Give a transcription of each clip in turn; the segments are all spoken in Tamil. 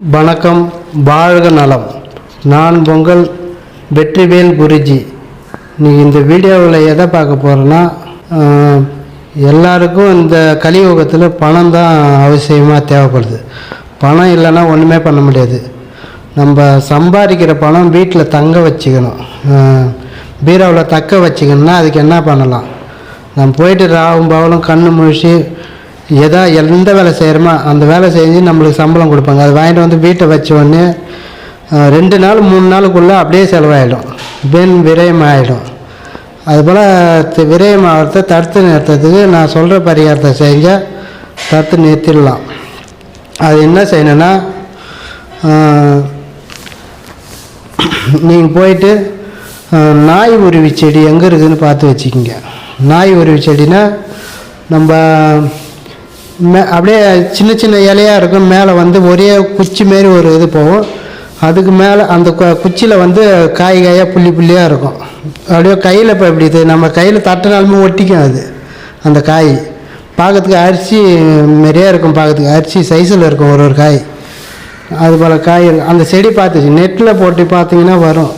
வணக்கம் வாழ்க நலம். நான் பொங்கல் வெற்றிவேல் குருஜி. நீ இந்த வீடியோவில் எதை பார்க்க போகிறேன்னா எல்லாருக்கும் இந்த கலியுகத்தில் பணம் தான் அவசியமாக தேவைப்படுது. பணம் இல்லைன்னா ஒன்றுமே பண்ண முடியாது. நம்ம சம்பாதிக்கிற பணம் வீட்டில் தங்க வச்சுக்கணும். பீரோவில் தக்க வச்சுக்கணும்னா அதுக்கு என்ன பண்ணலாம்? நம்ம போயிட்டு ராவும் பாவலும் கண்ணு முழிச்சு எதா எந்த வேலை செய்கிறோமோ அந்த வேலை செஞ்சு நம்மளுக்கு சம்பளம் கொடுப்பாங்க. அதை வாங்கிட்டு வந்து வீட்டை வச்ச உடனே ரெண்டு நாள் மூணு நாளுக்குள்ளே அப்படியே செலவாயிடும். பெண் விரயம் ஆகிடும் அதுபோல் விரயம் ஆகிறத தடுத்து நிறுத்துறதுக்கு நான் சொல்கிற பரிகாரத்தை செஞ்சால் தடுத்து நிறுத்திடலாம். அது என்ன செய்யணும்னா நீங்கள் போயிட்டு நாய் உருவி செடி எங்கே இருக்குதுன்னு பார்த்து வச்சுக்கிங்க. நாய் உருவி செடினா நம்ம மே அப்படியே சின்ன சின்ன இலையாக இருக்கும். மேலே வந்து ஒரே குச்சி மாரி ஒரு இது போகும். அதுக்கு மேலே அந்த கு- குச்சியில் வந்து காய் காயாக புள்ளி புள்ளியாக இருக்கும். அப்படியே கையில் இப்போ இப்படி இது நம்ம கையில் தட்டினாலுமே ஒட்டிக்கும் அது அந்த காய். பார்க்கறதுக்கு அரிசி மாரியே இருக்கும் பார்க்கறதுக்கு அரிசி சைஸில் இருக்கும் ஒரு ஒரு காய். அது போல் காய் அந்த செடி பார்த்துச்சு. நெட்டில் போட்டு பார்த்தீங்கன்னா வரும்.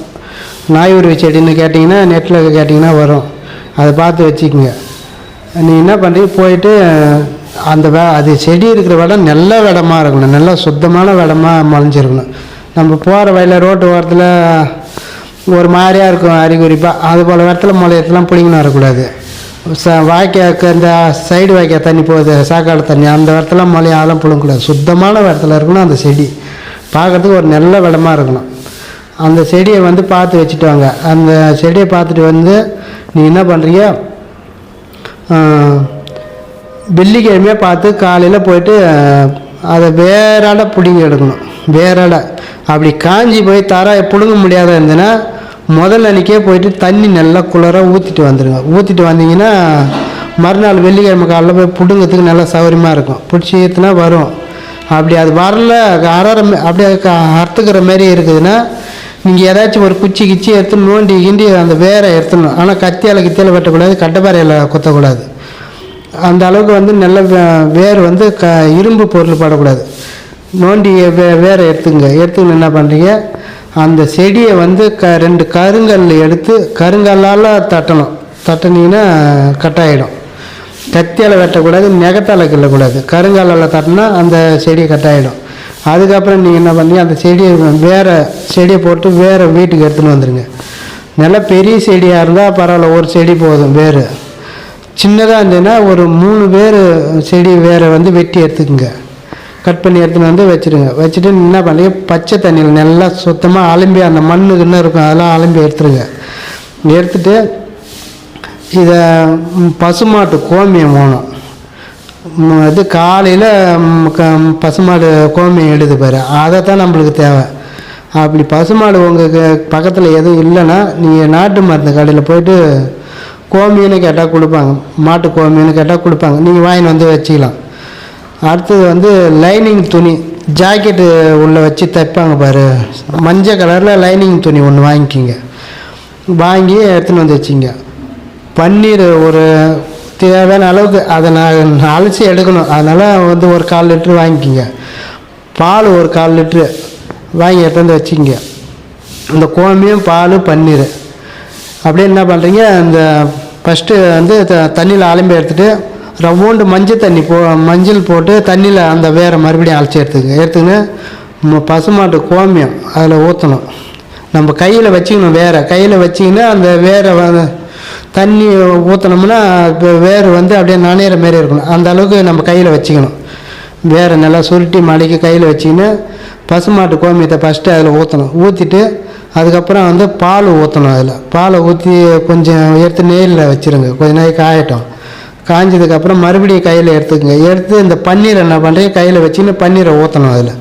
நாய் செடின்னு கேட்டிங்கன்னா நெட்டில் கேட்டிங்கன்னா வரும். அதை பார்த்து வச்சுக்கோங்க. நீ என்ன பண்ணுறீங்க போயிட்டு அந்த வே அது செடி இருக்கிற இடம் நல்ல இடமா இருக்கணும். நல்லா சுத்தமான இடமா முளைஞ்சிருக்கணும். நம்ம போகிற வயலில் ரோட்டு ஓரத்தில் ஒரு மாதிரியாக இருக்கும் அறிகுறிப்பாக அது போல் இடத்துல முளையத்தெல்லாம் பிடிங்கன்னு வரக்கூடாது. ச வாய்க்காக்கு இந்த சைடு வாய்க்கால் தண்ணி போகுது. சாக்காடு தண்ணி. அந்த இடத்துல மழையும் அதெல்லாம் பிடுங்கக்கூடாது சுத்தமான இடத்துல இருக்கணும் அந்த செடி. பார்க்கறதுக்கு ஒரு நல்ல இடமா இருக்கணும். அந்த செடியை வந்து பார்த்து வச்சுட்டு வாங்க அந்த செடியை பார்த்துட்டு வந்து நீ என்ன பண்ணுறீங்க வெள்ளிக்கிழமையாக பார்த்து காலையில் போயிட்டு அதை வேறாட பிடிங்கி எடுக்கணும். வேறாட. அப்படி காஞ்சி போய் தர பிடுங்க முடியாத இருந்ததுன்னா முதல் அன்றைக்கே போயிட்டு தண்ணி நல்லா குளிராக ஊற்றிட்டு வந்துடுங்க ஊற்றிட்டு வந்தீங்கன்னா மறுநாள் வெள்ளிக்கிழமை காலையில் போய் பிடுங்கிறதுக்கு நல்லா சௌகரியமாக இருக்கும். பிடிச்சி ஏற்றுனா வரும். அப்படி அது வரல அறற அப்படியே க- அறுத்துக்கிற மாதிரி இருக்குதுன்னா நீங்கள் ஏதாச்சும் ஒரு குச்சி கிச்சி எடுத்து நோண்டி கிண்டி அந்த வேரை எடுத்துடணும். ஆனால் கத்தியால் கித்தியால் வெட்டக்கூடாது கட்டப்பாறையில் குத்தக்கூடாது. அந்த அளவுக்கு வந்து நல்ல வே- வேர் வந்து க இரும்பு பொருள் படக்கூடாது. நோண்டி வே வேரை எடுத்துங்க. எடுத்துக்கின்னு என்ன பண்ணுறீங்க அந்த செடியை வந்து க ரெண்டு கருங்கல் எடுத்து கருங்கல்லால் தட்டணும். தட்டினீங்கன்னா கட்டாயிடும். கத்தியால் வெட்டக்கூடாது நெகத்தால் கிள்ளக்கூடாது. கருங்காலில் தட்டினா அந்த செடி கட்டாயிடும். அதுக்கப்புறம் நீங்கள் என்ன பண்ணி அந்த செடியை வேறு செடியை போட்டு வேறு வீட்டுக்கு எடுத்துன்னு வந்துடுங்க நல்லா பெரிய செடியாக இருந்தால் பரவாயில்ல ஒரு செடி போதும் வேறு. சின்னதாக இருந்ததுன்னா ஒரு மூணு பேர் செடி வேரை வந்து வெட்டி எடுத்துக்கோங்க. கட் பண்ணி எடுத்துன்னு வந்து வச்சுருங்க. வச்சுட்டு என்ன பண்ணுறீங்க பச்சை தண்ணியில் நல்லா சுத்தமாக அலம்பி அந்த மண்ணு கிண்ணு இருக்கும். அதெல்லாம் அலம்பி எடுத்துருங்க. எடுத்துட்டு இதை பசுமாட்டு கோமியம் வேணும் இது காலையில் பசுமாடு கோமியம் எடுது பாரு. அதை தான் நம்மளுக்கு தேவை. அப்படி பசுமாடு உங்களுக்கு பக்கத்தில் எதுவும் இல்லைன்னா நீங்கள் நாட்டு மருந்து கடையில் போய்ட்டு கோமியன்னு கேட்டால் கொடுப்பாங்க. மாட்டு கோமின்னு கேட்டால் கொடுப்பாங்க. நீங்கள் வாங்கின்னு வந்து வச்சுக்கலாம். அடுத்தது வந்து லைனிங் துணி. ஜாக்கெட்டு உள்ளே வச்சு தைப்பாங்க பாரு. மஞ்சள் கலரில் லைனிங் துணி ஒன்று வாங்கிக்கிங்க. வாங்கி எடுத்துன்னு வந்து வச்சிங்க. பன்னீர் ஒரு தேவையான அளவுக்கு அதை நான் அலசி எடுக்கணும். அதனால் வந்து ஒரு கால் லிட்ரு வாங்கிக்கிங்க. பால் ஒரு கால் லிட்ரு வாங்கி எடுத்து வந்து வச்சுக்கிங்க இந்த கோமியம் பால் பன்னீர். அப்படியே என்ன பண்ணுறீங்க இந்த ஃபஸ்ட்டு வந்து த- தண்ணியில் அலம்பி எடுத்துகிட்டு ரவ்வோண்டு மஞ்சள் தண்ணி போ மஞ்சள் போட்டு தண்ணியில் அந்த வேரை மறுபடியும் அழைச்சி எடுத்துங்க எடுத்துக்கின்னு பசுமாட்டு கோமியம் அதில் ஊற்றணும் நம்ம கையில் வச்சுக்கணும் வேறு கையில் வச்சிங்கன்னா அந்த வேரை தண்ணி ஊற்றினோம்னா இப்போ வேர் வந்து அப்படியே நனையிற மாரி இருக்கணும். அந்த அளவுக்கு நம்ம கையில் வச்சுக்கணும். வேறு நல்லா சுருட்டி மலைக்கு கையில் வச்சிங்கன்னா பசுமாட்டு கோமியத்தை ஃபஸ்ட்டு அதில் ஊற்றணும் ஊற்றிட்டு அதுக்கப்புறம் வந்து பால் ஊற்றணும் அதில். பாலை ஊற்றி கொஞ்சம் எடுத்து நெய்யில் வச்சுருங்க. கொஞ்ச நேரம் காயட்டும். காஞ்சதுக்கப்புறம் மறுபடியும் கையில் எடுத்துக்கோங்க. எடுத்து இந்த பன்னீரை என்ன பண்ணுறீங்க கையில் வச்சுன்னு பன்னீரை ஊற்றணும் அதில்.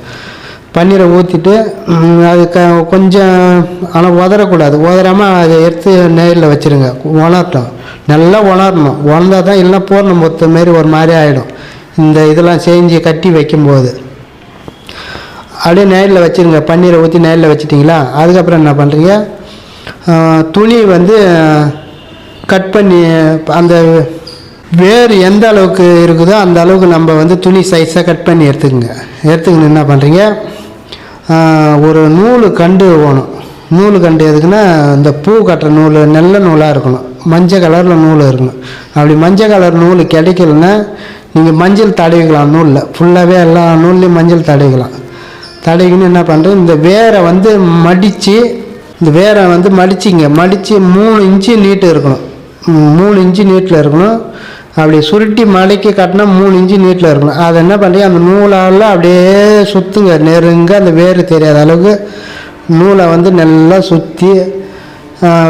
பன்னீரை ஊற்றிட்டு அது க கொஞ்சம் ஆனால் உதறக்கூடாது. உதறாமல் அதை எடுத்து நேரில் வச்சுருங்க. உணரட்டும். நல்லா உணரணும். உணர்ந்தா தான் இல்லைன்னா பூர்ணம் மொத்த மாரி ஒரு மாதிரி ஆகிடும் இந்த இதெல்லாம் செஞ்சு கட்டி வைக்கும்போது. அப்படியே நேரில் வச்சுருங்க பன்னீரை ஊற்றி நேரில் வச்சிட்டிங்களா? அதுக்கப்புறம் என்ன பண்ணுறீங்க துணி வந்து கட் பண்ணி அந்த வேர் எந்த அளவுக்கு இருக்குதோ அந்த அளவுக்கு நம்ம வந்து துணி சைஸாக கட் பண்ணி எடுத்துக்கோங்க. எடுத்துக்கின்னு என்ன பண்ணுறீங்க ஒரு நூல் கண்டு வேணும். நூல் கண்டு எதுக்குன்னா இந்த பூ கட்டுற நூல் நல்ல நூலாக இருக்கணும். மஞ்சள் கலரில் நூல் இருக்கணும். அப்படி மஞ்சள் கலர் நூல் கிடைக்கலன்னா நீங்கள் மஞ்சள் தடவிக்கலாம் நூலில். ஃபுல்லாகவே எல்லா நூல்லையும் மஞ்சள் தடவிக்கலாம். தடவிக்கின்னு என்ன பண்ணுறது இந்த வேரை வந்து மடித்து இந்த வேரை வந்து மடிச்சிங்க மடித்து மூணு இன்ச்சு நீட்டு இருக்கணும். மூணு இன்ச்சு நீட்டில் இருக்கணும். அப்படி சுருட்டி மலைக்கு கட்டினா மூணு இன்ச்சு நீட்டில் இருக்கணும். அதை என்ன பண்ணுறீங்க அந்த நூலால் அப்படியே சுற்றுங்க நெருங்க அந்த வேர் தெரியாத அளவுக்கு நூலை வந்து நல்லா சுற்றி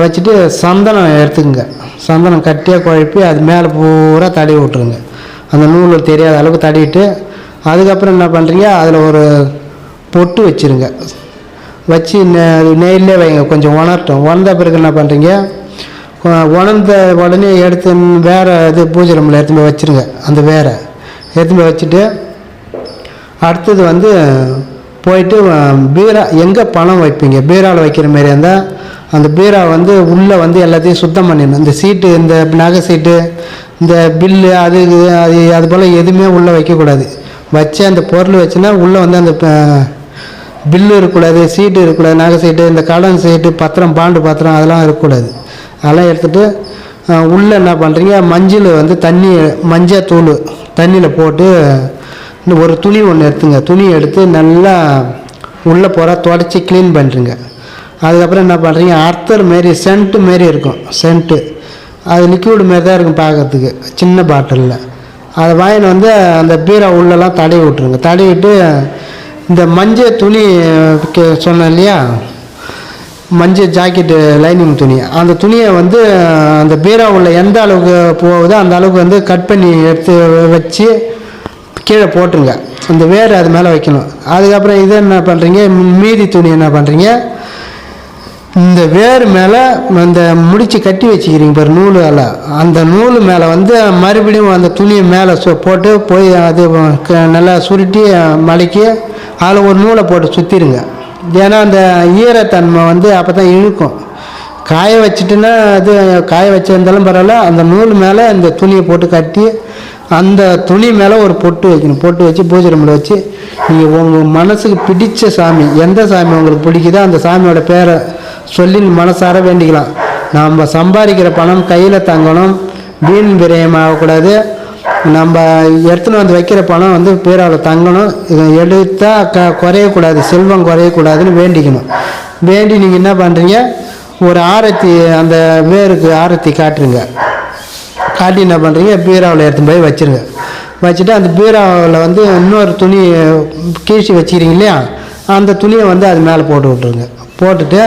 வச்சுட்டு சந்தனம் எடுத்துக்கங்க. சந்தனம் கட்டியாக குழப்பி அது மேலே பூரா தடவி விட்ருங்க அந்த நூல் தெரியாத அளவுக்கு தடவிட்டு அதுக்கப்புறம் என்ன பண்ணுறீங்க அதில் ஒரு பொட்டு வச்சுருங்க. வச்சு நெ- நெய்யிலே வைங்க கொஞ்சம் உணர்ட்டும். உணர்ந்த பிறகு என்ன பண்ணுறீங்க உணர்ந்த உடனே எடுத்து வேறு இது பூஜை ரூமில் எடுத்து போய் வச்சுருங்க அந்த வேற. எடுத்து போய் வச்சுட்டு அடுத்தது வந்து போயிட்டு பீரா எங்கே பணம் வைப்பீங்க? பீராவில் வைக்கிற மாரி இருந்தால் அந்த பீரா வந்து உள்ளே வந்து எல்லாத்தையும் சுத்தம் பண்ணிடணும். இந்த சீட்டு இந்த நகை சீட்டு இந்த பில்லு அது இது அது அது போல் எதுவுமே உள்ளே வைக்கக்கூடாது. வச்சு அந்த பொருள் வச்சுன்னா உள்ளே வந்து அந்த ப- பில்லு இருக்கக்கூடாது சீட்டு இருக்கக்கூடாது நகை சீட்டு இந்த கடன் சீட்டு பத்திரம் பாண்டு பத்திரம் அதெல்லாம் இருக்கக்கூடாது. அதெல்லாம் எடுத்துகிட்டு உள்ளே என்ன பண்ணுறீங்க மஞ்சள் வந்து தண்ணி மஞ்சள் தூள் தண்ணியில் போட்டு இந்த ஒரு துணி ஒன்று எடுத்துங்க. துணி எடுத்து நல்லா உள்ளே போகிற தொடச்சி க்ளீன் பண்ணுறீங்க அதுக்கப்புறம் என்ன பண்ணுறீங்க அர்த்தர் மாரி சென்ட்டு மாரி இருக்கும். சென்ட்டு அது லிக்விட் மாரி தான் இருக்கும் பார்க்கறதுக்கு. சின்ன பாட்டிலில். அதை வாங்கின்னு வந்து அந்த பீரா உள்ளெல்லாம் தடவி விட்ருங்க தடவிட்டு இந்த மஞ்சள் துணி கே- சொன்னேன் இல்லையா? மஞ்சள் ஜாக்கெட்டு லைனிங் துணி. அந்த துணியை வந்து அந்த பீரா உள்ள எந்த அளவுக்கு போகுதோ அந்த அளவுக்கு வந்து கட் பண்ணி எடுத்து வச்சு கீழே போட்டுருங்க. அந்த வேர் அது மேலே வைக்கணும். அதுக்கப்புறம் இதை என்ன பண்ணுறீங்க மீதி துணி என்ன பண்ணுறீங்க இந்த வேர் மேலே அந்த முடிச்சு கட்டி வச்சுக்கிறீங்க பாரு நூலால். அந்த நூல் மேலே வந்து மறுபடியும் அந்த துணியை மேலே போட்டு போய் அது க- நல்லா சுருட்டி மலைக்கி அதில் ஒரு நூலை போட்டு சுற்றிடுங்க ஏன்னா அந்த ஈரத்தன்மை வந்து அப்போ தான் இழுக்கும். காய வச்சுட்டுன்னா அது காய வச்சிருந்தாலும் பரவாயில்ல அந்த நூல் மேலே அந்த துணியை போட்டு கட்டி அந்த துணி மேலே ஒரு பொட்டு வைக்கணும். பொட்டு வச்சு பூஜை ரூமில் வச்சு நீங்கள் உங்கள் மனசுக்கு பிடித்த சாமி எந்த சாமி உங்களுக்கு பிடிக்குதோ அந்த சாமியோட பேரை சொல்லி மனசார வேண்டிக்கலாம். நம்ம சம்பாதிக்கிற பணம் கையில் தங்கணும். வீண் விரயமாகக்கூடாது நம்ம எடுத்துன்னு வந்து வைக்கிற பணம் வந்து பேராவில் தங்கணும். இதை எடுத்தால் க குறையக்கூடாது செல்வம் குறையக்கூடாதுன்னு வேண்டிக்கணும். வேண்டி நீங்கள் என்ன பண்ணுறீங்க ஒரு ஆரத்தி அந்த வேருக்கு ஆரத்தி காட்டுறீங்க காட்டி என்ன பண்ணுறீங்க பீராவில் எடுத்து போய் வச்சிருங்க. வச்சுட்டு அந்த பீராவில் வந்து இன்னொரு துணி கீழ்ச்சி வச்சுக்கிறீங்க இல்லையா? அந்த துணியை வந்து அது மேலே போட்டு விட்ருங்க போட்டுட்டு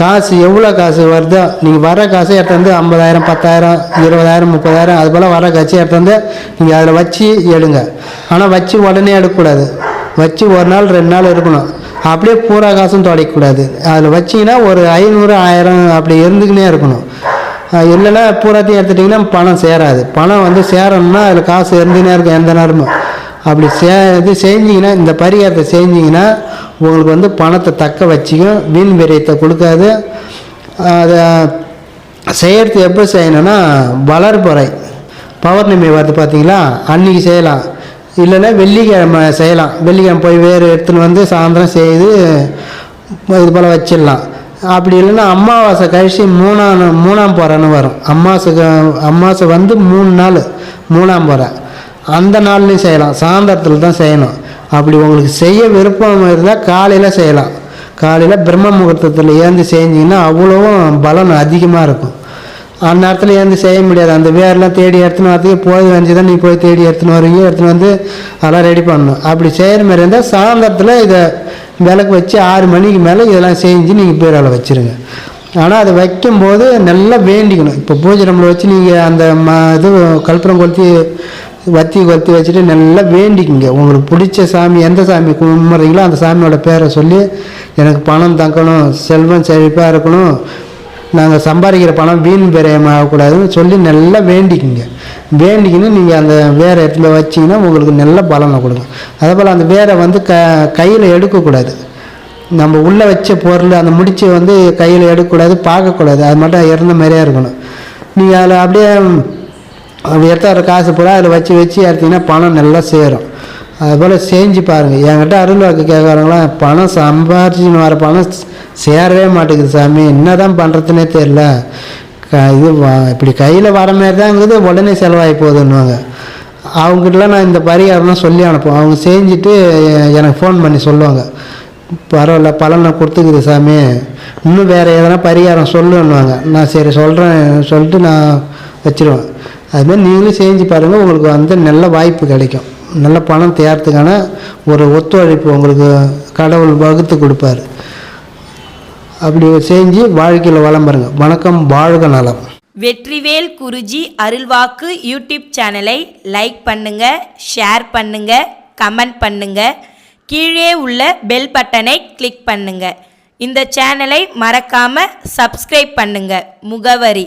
காசு எவ்வளோ காசு வருதோ நீங்கள் வர காசை எடுத்து வந்து ஐம்பதாயிரம் பத்தாயிரம் இருபதாயிரம் முப்பதாயிரம் அது போல் வர காசு எடுத்து வந்து நீங்கள் அதில் வச்சு எடுங்க. ஆனால் வச்சு உடனே எடுக்கக்கூடாது. வச்சு ஒரு நாள் ரெண்டு நாள் இருக்கணும். அப்படியே பூரா காசும் தொலைக்கக்கூடாது. அதில் வச்சிங்கன்னா ஒரு ஐநூறு ஆயிரம் அப்படி இருந்துக்கினே இருக்கணும். இல்லைன்னா பூராத்தையும் எடுத்துட்டிங்கன்னா பணம் சேராது. பணம் வந்து சேரணும்னா அதில் காசு இருந்துக்கினே இருக்கும் எந்த நேரமும். அப்படி சே இது செஞ்சிங்கன்னா இந்த பரிகாரத்தை செஞ்சிங்கன்னா உங்களுக்கு வந்து பணத்தை தக்க வச்சுக்கும் வீண் விரயத்தை கொடுக்காது அதை செய்கிறது எப்போ செய்யணும்னா வளர்பறை. பௌர்ணமி வருது பார்த்தீங்களா அன்றைக்கி செய்யலாம். இல்லைன்னா வெள்ளிக்கிழமை செய்யலாம். வெள்ளிக்கிழமை போய் வேறு எடுத்துன்னு வந்து சாயந்தரம் செய்து இது போல் வச்சிடலாம். அப்படி இல்லைன்னா அமாவாசை கழிச்சு மூணாம் மூணாம் போகிறன்னு வரும். அமாவாசைக்கு அம்மாவாசை வந்து மூணு நாள் மூணாம் போகிற அந்த நாள்லையும் செய்யலாம். சாயந்தரத்தில் தான் செய்யணும். அப்படி உங்களுக்கு செய்ய விருப்பம் இருந்தால் காலையில் செய்யலாம். காலையில் பிரம்ம முகூர்த்தத்தில் ஏந்து செஞ்சிங்கன்னா அவ்வளோவும் பலன் அதிகமாக இருக்கும். அந்த நேரத்தில் ஏந்து செய்ய முடியாது. அந்த வேர்லாம் தேடி எடுத்துன்னு வரத்துக்கு போய் வந்து தான் நீ போய் தேடி எடுத்துன்னு வருவீங்க எடுத்துன்னு வந்து அதெல்லாம் ரெடி பண்ணணும். அப்படி செய்கிற மாதிரி இருந்தால் சாயந்தரத்தில் இதை விளக்கு வச்சு ஆறு மணிக்கு மேலே இதெல்லாம் செஞ்சு நீங்கள் பீராவில் வச்சுருங்க. ஆனால் அதை வைக்கும்போது நல்லா வேண்டிக்கணும். இப்போ பூஜை நம்மளை வச்சு நீங்கள் அந்த ம இது கற்பூரம் கொளுத்தி வத்தி கொத்தி வச்சுட்டு நல்லா வேண்டிக்குங்க. உங்களுக்கு பிடிச்ச சாமி எந்த சாமி கும்பிட்றீங்களோ அந்த சாமியோட பேரை சொல்லி எனக்கு பணம் தங்கணும் செல்வம் செழிப்பாக இருக்கணும் நாங்கள் சம்பாதிக்கிற பணம் வீண் விரயம் ஆகக்கூடாதுன்னு சொல்லி நல்லா வேண்டிக்குங்க. வேண்டிக்கின்னு நீங்கள் அந்த வேரை இடத்துல வச்சிங்கன்னா உங்களுக்கு நல்ல பலனை கொடுக்கும் அதே போல் அந்த வேரை வந்து க கையில் எடுக்கக்கூடாது. நம்ம உள்ளே வச்ச பொருள் அந்த முடிச்சு வந்து கையில் எடுக்கக்கூடாது பார்க்கக்கூடாது. அது மட்டும் இறந்த மாதிரியே இருக்கணும். நீங்கள் அதில் அப்படியே அப்படி எடுத்தால் வர காசு பூரா அதில் வச்சு வச்சு எடுத்திங்கன்னா பணம் நல்லா சேரும். அதுபோல் செஞ்சு பாருங்கள் என்கிட்ட அருள் வாக்கு கேட்குறவங்களாம் பணம் சம்பாரிச்சின்னு வர பணம் சேரவே மாட்டேங்குது சாமி. என்ன தான் பண்ணுறதுனே தெரில க இது இப்படி கையில் வர மாதிரி தான் இருக்குது உடனே செலவாகி போகுதுன்னுவாங்க. அவங்ககிட்டலாம் நான் இந்த பரிகாரம்லாம் சொல்லி அனுப்புவேன். அவங்க செஞ்சுட்டு எனக்கு ஃபோன் பண்ணி சொல்லுவாங்க. பரவாயில்ல பலனை கொடுத்துக்குது சாமி. இன்னும் வேறு எதனா பரிகாரம் சொல்லுன்னுவாங்க. நான் சரி சொல்கிறேன் சொல்லிட்டு நான் வச்சிருவேன். அதுமாதிரி நீங்களும் செஞ்சு பாருங்கள் உங்களுக்கு வந்து நல்ல வாய்ப்பு கிடைக்கும். நல்ல பணம் தேர்றதுக்கான ஒரு ஒத்துழைப்பு உங்களுக்கு கடவுள் வகுத்து கொடுப்பாரு. அப்படி செஞ்சு வாழ்க்கையில் வளம் பாருங்க. வணக்கம் வாழ்க நலம். வெற்றிவேல் குருஜி அருள்வாக்கு யூடியூப் சேனலை லைக் பண்ணுங்க ஷேர் பண்ணுங்க கமெண்ட் பண்ணுங்க. கீழே உள்ள பெல் பட்டனை கிளிக் பண்ணுங்க. இந்த சேனலை மறக்காம சப்ஸ்கிரைப் பண்ணுங்க. முகவரி